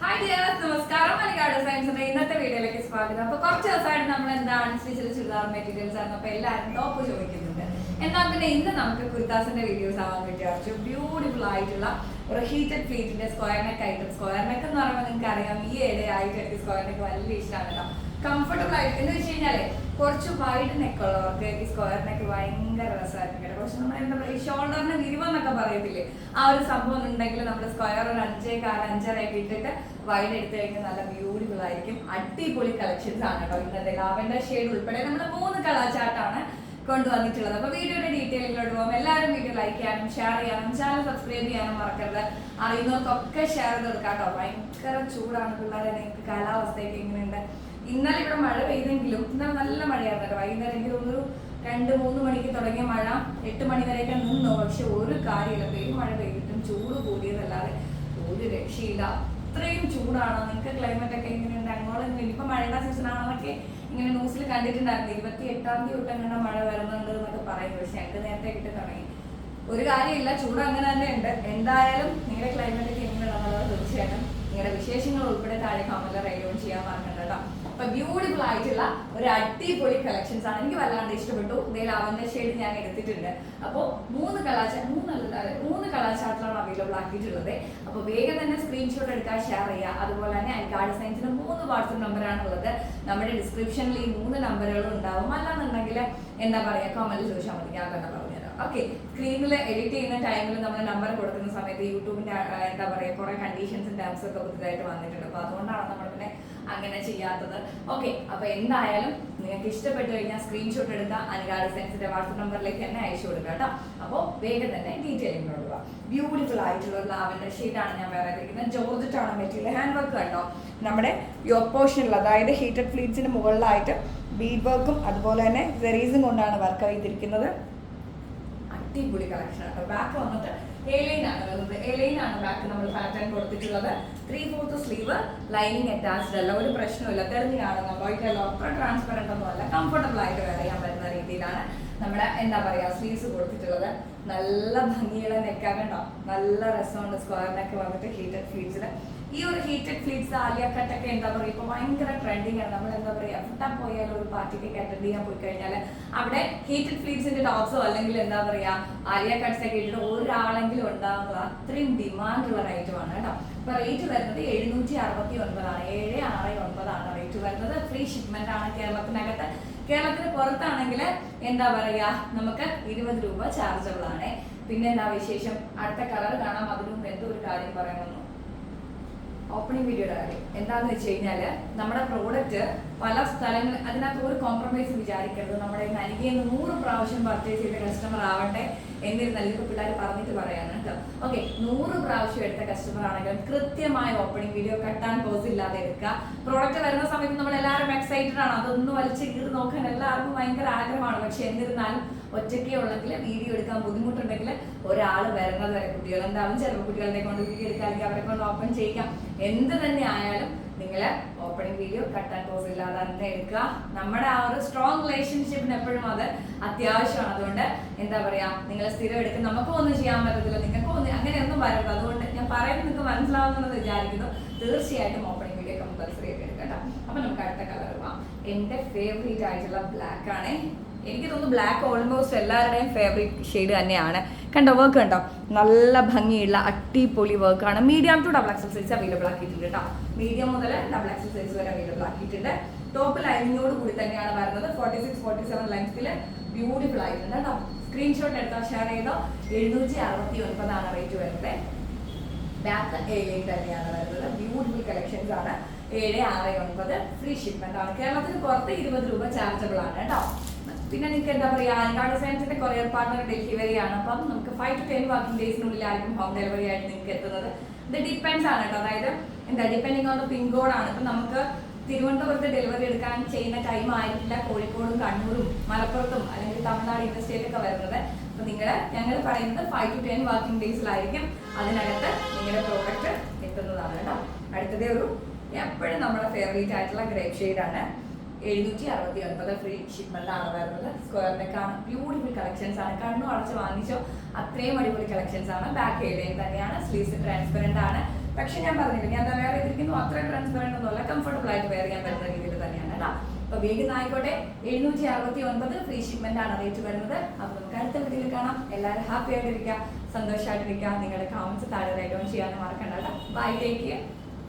Hi dears നമസ്കാരം. മലയാള സയൻസിന്റെ ഇന്നത്തെ വീഡിയോയിലേക്ക് സ്വാഗതം. അപ്പൊ കുറച്ച് ദിവസമായിട്ട് നമ്മൾ എന്താണ് സ്പെഷ്യൽ ചുരിദാർ മെറ്റീരിയൽസ് ആണ്. അപ്പൊ എല്ലാവരും ടോപ്പ് ചോദിക്കുന്നുണ്ട്. എന്നാൽ പിന്നെ ഇന്ന് നമുക്ക് കുർത്താസിന്റെ വീഡിയോസ് ആവാൻ പറ്റുക ബ്യൂട്ടിഫുൾ ആയിട്ടുള്ള ഒരു ഹീറ്റഡ് ഫ്ലീറ്റിന്റെ സ്ക്വയർ നെക്ക് ആയിട്ട് സ്ക്വയർ നെക്ക് എന്ന് പറയുമ്പോൾ നിങ്ങൾക്ക് അറിയാം ഈ ഇടയായിട്ട് സ്ക്വയർ നെക്ക് വലിയ ഇഷ്ടമാണ് കേട്ടോ. കംഫർട്ടബിൾ ആയിട്ട് എന്ന് വെച്ച് കഴിഞ്ഞാൽ കുറച്ച് വൈഡ് നെക്ക് ഉള്ളവർക്ക് ഈ സ്ക്വയർ നെക്ക് ഭയങ്കര രസമായിരിക്കും കേട്ടോ. പക്ഷെ നമ്മൾ എന്താ പറയുക ഷോൾഡറിന് വിരിവെന്നൊക്കെ പറയത്തില്ലേ? ആ ഒരു സംഭവം ഉണ്ടെങ്കിൽ നമ്മൾ സ്ക്വയർ ഒരു അഞ്ചേ കാല അഞ്ചരയൊക്കെ ഇട്ടിട്ട് വൈഡ് എടുത്ത് കഴിഞ്ഞാൽ നല്ല ബ്യൂട്ടിഫുൾ ആയിരിക്കും. അടിപൊളി കളക്ഷൻസ് ആണ് ഇന്നത്തെ ലാവൻഡർ ഷെയ്ഡ് ഉൾപ്പെടെ നമ്മൾ മൂന്ന് കളർ കൊണ്ടുവന്നിട്ടുള്ളത്. അപ്പൊ വീഡിയോയുടെ ഡീറ്റെയിലോട്ട് പോകും എല്ലാവരും വീഡിയോ ലൈക്ക് ചെയ്യാനും ഷെയർ ചെയ്യാനും ചാനൽ സബ്സ്ക്രൈബ് ചെയ്യാനും മറക്കരുത്. അറിയുന്നവർക്കൊക്കെ ഷെയർ ചെയ്ത് കൊടുക്കാം കേട്ടോ. ഭയങ്കര ചൂടാണ് പിള്ളേരെ നിങ്ങൾക്ക് കാലാവസ്ഥയൊക്കെ എങ്ങനെയുണ്ട്? ഇന്നലെ ഇവിടെ മഴ പെയ്തെങ്കിലും ഇന്നലെ നല്ല മഴയായിരുന്നു വൈകുന്നേരം എനിക്ക് തോന്നുന്നു രണ്ട് മൂന്ന് മണിക്ക് തുടങ്ങിയ മഴ എട്ട് മണി വരെയൊക്കെ നിന്നു. പക്ഷെ ഒരു കാര്യമില്ല. പെരും മഴ പെയ്തിട്ടും ചൂട് കൂടിയതല്ലാതെ ഒരു രക്ഷയില്ല. അത്രയും ചൂടാണ്. നിങ്ങൾക്ക് ക്ലൈമറ്റ് ഒക്കെ എങ്ങനെയുണ്ട്? അങ്ങോട്ട് ഇനിയിപ്പോൾ മഴയുടെ സീസൺ ആണെന്നൊക്കെ ഇങ്ങനെ ന്യൂസിൽ കണ്ടിട്ടുണ്ടായിരുന്നു. ഇരുപത്തി എട്ടാം തീയതി തൊട്ട് അങ്ങനെ മഴ വരുന്നുണ്ട് എന്നൊക്കെ പറയും. പക്ഷെ ഞങ്ങൾക്ക് നേരത്തെ കിട്ടി തുടങ്ങി. ഒരു കാര്യമില്ല. ചൂട് അങ്ങനെ തന്നെ ഉണ്ട്. എന്തായാലും നിങ്ങളുടെ ക്ലൈമറ്റ് ഒക്കെ എങ്ങനെയാണെന്നുള്ളത് തീർച്ചയായിട്ടും നിങ്ങളുടെ വിശേഷങ്ങൾ ഉൾപ്പെടെ താഴെ കാമല്ല റൈഡ് ഓൺ ചെയ്യാൻ മറക്കണ്ട കേട്ടോ. അപ്പൊ ബ്യൂട്ടിഫുൾ ആയിട്ടുള്ള ഒരു അടിപൊളി കളക്ഷൻസ് ആണ്. എനിക്ക് വല്ലാണ്ട് ഇഷ്ടപ്പെട്ടു. ഇതിൽ അവന്റെ ഷെയ്ഡ് ഞാൻ എടുത്തിട്ടുണ്ട്. അപ്പോൾ മൂന്ന് കലാശ മൂന്ന് മൂന്ന് കളാചാർട്ടിലാണ് അവൈലബിൾ ആക്കിയിട്ടുള്ളത്. അപ്പോൾ വേഗം തന്നെ സ്ക്രീൻഷോട്ട് എടുക്കാൻ ഷെയർ ചെയ്യുക. അതുപോലെ തന്നെ ഐക്കാർഡ് സയൻസിന് മൂന്ന് വാട്സപ്പ് നമ്പറാണ് ഉള്ളത്. നമ്മുടെ ഡിസ്ക്രിപ്ഷനിൽ ഈ മൂന്ന് നമ്പറുകളും ഉണ്ടാവും. അല്ലാന്നുണ്ടെങ്കിൽ എന്താ പറയുക കമന്റിൽ ചോദിച്ചാൽ മതി. ഞാൻ തന്നെ ഓക്കെ സ്ക്രീനിൽ എഡിറ്റ് ചെയ്യുന്ന ടൈമിൽ നമ്മൾ നമ്പർ കൊടുക്കുന്ന സമയത്ത് യൂട്യൂബിന്റെ എന്താ പറയുക കുറെ കണ്ടീഷൻസും ടേംസ് ഒക്കെ പുതുതായിട്ട് വന്നിട്ടുണ്ട്. അപ്പോൾ അതുകൊണ്ടാണ് നമ്മൾ പിന്നെ അങ്ങനെ ചെയ്യാത്തത്. ഓക്കെ അപ്പോൾ എന്തായാലും നിങ്ങൾക്ക് ഇഷ്ടപ്പെട്ടു കഴിഞ്ഞാൽ സ്ക്രീൻഷോട്ട് എടുക്കുക അനുരാ സെൻസിന്റെ വാട്സപ്പ് നമ്പറിലേക്ക് തന്നെ അയച്ചു കൊടുക്കുക കേട്ടോ. അപ്പോൾ വേഗം തന്നെ ഡീറ്റെയിലിംഗ് കൊടുക്കുക ബ്യൂട്ടിഫുൾ ആയിട്ടുള്ള ലാവൻഡർ ഷീറ്റാണ് ഞാൻ വേറെ ഇരിക്കുന്നത് ജോർജറ്റ് ആണ് മെറ്റീരിയൽ ഹാൻഡ് വർക്ക് കണ്ടോ? നമ്മുടെ യോ അതായത് ഹീറ്റഡ് ഫ്ലീറ്റ്സിന് മുകളിലായിട്ട് ബീഡ് വർക്കും അതുപോലെ തന്നെ സെറീസും കൊണ്ടാണ് വർക്ക് ചെയ്തിരിക്കുന്നത്. അടിപൊളി കളക്ഷൻ ആണ്. ബാക്ക് വന്നിട്ട് എലൈൻ ആണ്. വരുന്നത് എലൈൻ ആണ് ബാക്ക് നമ്മൾ പാറ്റേൺ കൊടുത്തിട്ടുള്ളത്. Three fourth sleeve lining attached അല്ല. ഒരു പ്രശ്നമില്ല തെളിഞ്ഞാണ് കാണുന്നുണ്ടോ ഇല്ലല്ലോ അത്ര ട്രാൻസ്പെറന്റ് ഒന്നും അല്ല കംഫർട്ടബിൾ ആയിട്ട് വെയർ ചെയ്യാൻ പറ്റുന്ന രീതിയിലാണ്. നമ്മുടെ എന്താ പറയാ സ്ലീവ്സ് കൊടുത്തിട്ടുള്ളത്. നല്ല ഭംഗിയുള്ള നെക്കാ കണ്ടോ നല്ല രസമുണ്ട് സ്ക്വയർ വന്നിട്ട് ഹീറ്റഡ് ഫ്ലീറ്റ്സിൽ ഈ ഒരു ഹീറ്റഡ് ഫ്ലീറ്റ്സ് ആലിയ കട്ടൊക്കെ എന്താ പറയുക ഇപ്പൊ ഭയങ്കര ട്രെൻഡിങ് ആണ്. നമ്മൾ എന്താ പറയുക ഫുട്ടാൻ പോയാൽ ഒരു പാർട്ടിക്ക് അറ്റൻഡ് ചെയ്യാൻ പോയി കഴിഞ്ഞാൽ അവിടെ ഹീറ്റഡ് ഫ്ലീറ്റ്സിന്റെ ടോപ്സോ അല്ലെങ്കിൽ എന്താ പറയാ ആലിയ കട്ട്സ് ഒക്കെ ഇട്ടിട്ട് ഒരാളെങ്കിലും ഉണ്ടാകുന്നത് അത്രയും ഡിമാൻഡ് ഉള്ള ഐറ്റമാണ് കേട്ടോ ഇപ്പൊ റേറ്റ് വരുന്നത് എഴുന്നൂറ്റി അറുപത്തി ഒൻപതാണ്. ഏഴ് ആറ് ഒൻപതാണ്. വരുന്നത്. ഫ്രീ ഷിപ്മെന്റ് ആണ് കേരളത്തിനകത്ത്. കേരളത്തിന് പുറത്താണെങ്കിൽ എന്താ പറയാ നമുക്ക് ഇരുപത് രൂപ ചാർജബിൾ ആണ്. പിന്നെ എന്താ വിശേഷം? അടുത്ത കളർ കാണാം. അതിനു മുമ്പ് എന്തോ ഒരു കാര്യം പറയണമെന്നു ഓപ്പണിംഗ് വീഡിയോയുടെ കാര്യം. എന്താണെന്ന് വെച്ച് കഴിഞ്ഞാൽ നമ്മുടെ പ്രോഡക്റ്റ് പല സ്ഥലങ്ങളിൽ അതിനകത്ത് ഒരു കോംപ്രമൈസ് വിചാരിക്കരുത്. നമ്മുടെ നൽകിയെന്ന് നൂറ് പ്രാവശ്യം പർച്ചേസ് ചെയ്ത കസ്റ്റമർ ആവട്ടെ എന്നിരുന്നാലും ഇപ്പോൾ പിള്ളേർ പറഞ്ഞിട്ട് പറയാണ് കേട്ടോ. ഓക്കെ നൂറ് പ്രാവശ്യം എടുത്ത കസ്റ്റമർ ആണെങ്കിലും കൃത്യമായ ഓപ്പണിംഗ് വീഡിയോ കട്ടാൻ പോസ് ഇല്ലാതെ എടുക്കുക. പ്രോഡക്റ്റ് വരുന്ന സമയത്ത് നമ്മൾ എല്ലാവരും എക്സൈറ്റഡ് ആണ്. അതൊന്ന് വലിച്ച് കീറി നോക്കാൻ എല്ലാവർക്കും ഭയങ്കര ആഗ്രഹമാണ്. പക്ഷെ എന്നിരുന്നാലും ഒറ്റയ്ക്കേ ഉള്ളെങ്കിൽ വീഡിയോ എടുക്കാൻ ബുദ്ധിമുട്ടുണ്ടെങ്കിൽ ഒരാൾ വരുന്നത് വരെ കുട്ടികൾ എന്താവും ചിലപ്പോൾ കുട്ടികളെ കൊണ്ട് വീഡിയോ എടുക്കാൻ അവരെ കൊണ്ട് ഓപ്പൺ ചെയ്യിക്കാം. എന്ത് തന്നെ ആയാലും നിങ്ങൾ ഓപ്പണിംഗ് വീഡിയോ കട്ടാൻ പോസ് ഇല്ലാതെ എടുക്കുക നമ്മുടെ ആ ഒരു സ്ട്രോങ് റിലേഷൻഷിപ്പിന് എപ്പോഴും അത് അത്യാവശ്യമാണ്. അതുകൊണ്ട് എന്താ പറയാ നിങ്ങൾ സ്ഥിരം എടുക്കും നമുക്കും ഒന്നും ചെയ്യാൻ പറ്റത്തില്ല നിങ്ങൾക്ക് ഒന്നും അങ്ങനെയൊന്നും വരരുത്. അതുകൊണ്ട് ഞാൻ പറയുന്നത് നിങ്ങൾക്ക് മനസ്സിലാവുന്നെന്ന് വിചാരിക്കുന്നു. തീർച്ചയായിട്ടും ഓപ്പണിംഗ് വീഡിയോ കമ്പൽസറി ആയിട്ട് എടുക്കാം അപ്പൊ നമുക്ക് അടുത്ത കളർ പോവാം എന്റെ ഫേവറേറ്റ് ആയിട്ടുള്ള ബ്ലാക്ക് ആണ്. എനിക്ക് തോന്നുന്നു ബ്ലാക്ക് ഓൾമോസ്റ്റ് എല്ലാവരുടെയും ഫേവറേറ്റ് ഷെയ്ഡ് തന്നെയാണ്. കണ്ടോ വർക്ക് കണ്ടോ? നല്ല ഭംഗിയുള്ള അടിപൊളി വർക്കാണ് medium to double XL size available ആക്കിയിട്ടുണ്ട് കേട്ടോ. മീഡിയം മുതൽ ഡബിൾ എക്സൽ സൈസ് വരെ അവൈലബിൾ ആക്കിയിട്ടുണ്ട്. ടോപ്പ് ലൈനിനോട് കൂടി തന്നെയാണ് വരുന്നത്. ഫോർട്ടി സിക്സ് ഫോർട്ടി സെവൻ ലെങ്ത്തിൽ ബ്യൂട്ടിഫുൾ ആയിട്ടുണ്ട് കേട്ടോ. സ്ക്രീൻഷോട്ട് എടുത്തോ ഷെയർ ചെയ്തോ. എഴുന്നൂറ്റി അറുപത്തി ഒൻപതാണ് റേറ്റ് വരുന്നത്. ബാക്ക് ഏഴ് തന്നെയാണ് വരുന്നത്. ബ്യൂട്ടിഫുൾ കളക്ഷൻസ് ആണ്. ഏഴ് ആറ് ഒൻപത്. ഫ്രീ ഷിപ്മെന്റ് ആണ്. കേരളത്തിന് പുറത്ത് ഇരുപത് രൂപ ചാർജബിൾ ആണ് കേട്ടോ. പിന്നെ നിങ്ങൾക്ക് എന്താ പറയുക ആൽക്കാട് സയൻസിന്റെ കൊറിയർ പാർട്ണർ ഡെലിവറി ആണ് അപ്പം നമുക്ക് ഫൈവ് ടു ടെൻ വർക്കിംഗ് ഡേയ്സിനുള്ളിലായിരിക്കും ഹോം ഡെലിവറി ആയിട്ട് നിങ്ങൾക്ക് എത്തുന്നത്. ഇത് ഡിപ്പെൻസ് ആണ് കേട്ടോ. അതായത് എന്താ? Depending on the pin code ആണ്. ഇപ്പം നമുക്ക് തിരുവനന്തപുരത്ത് ഡെലിവറി എടുക്കാൻ ചെയ്യുന്ന ടൈം ആയിട്ടില്ല. കോഴിക്കോടും കണ്ണൂരും മലപ്പുറത്തും അല്ലെങ്കിൽ തമിഴ്നാട് ഇൻഡസ്ട്രിയിലൊക്കെ വരുന്നത്. അപ്പൊ നിങ്ങൾ ഞങ്ങൾ പറയുന്നത് ഫൈവ് ടു ടെൻ വർക്കിംഗ് ഡേയ്സിലായിരിക്കും അതിനകത്ത് നിങ്ങളുടെ പ്രോഡക്റ്റ് എത്തുന്നതാണ് കേട്ടോ. അടുത്തതേ ഒരു എപ്പോഴും നമ്മുടെ ഫേവറേറ്റ് ആയിട്ടുള്ള ഗ്രേപ്പ് ഷെയ്ഡ് ആണ്. എഴുന്നൂറ്റി അറുപത്തി ഒൻപത് ഫ്രീ ഷിപ്മെന്റ് ആണ് വരുന്നത് സ്ക്വയർ ബ്യൂട്ടിഫുൾ കളക്ഷൻസ് ആണ്. കണ്ണു അടച്ച് വാങ്ങിച്ചോ അത്രയും അടിപൊളി കളക്ഷൻസ് ആണ്. ബാക്ക് ഏരിയയും തന്നെയാണ്. സ്ലീവ്സ് ട്രാൻസ്പെറന്റ് ആണ്. പക്ഷെ ഞാൻ പറഞ്ഞില്ല ഞാൻ വേറെ ചെയ്തിരിക്കുന്നു അത്ര ട്രാൻസ്പെറന്റ് ഒന്നുമല്ല കംഫർട്ടബിൾ ആയിട്ട് വെയർ ചെയ്യാൻ പറ്റുന്ന രീതിയിൽ തന്നെയാണ് കേട്ടോ. അപ്പൊ വേഗം ആയിക്കോട്ടെ എഴുന്നൂറ്റി അറുപത്തി ഒൻപത് ഫ്രീ ഷിപ്മെന്റ് ആണ് റേറ്റ് വരുന്നത്. അപ്പൊ നമുക്ക് അടുത്ത കാണാം. എല്ലാവരും ഹാപ്പി ആയിട്ടിരിക്കുക സന്തോഷമായിട്ടിരിക്കുക നിങ്ങളുടെ കമന്റ്സ് താഴെ ഓൺ ചെയ്യാനും മറക്കണ്ട ബൈ ടേക്ക്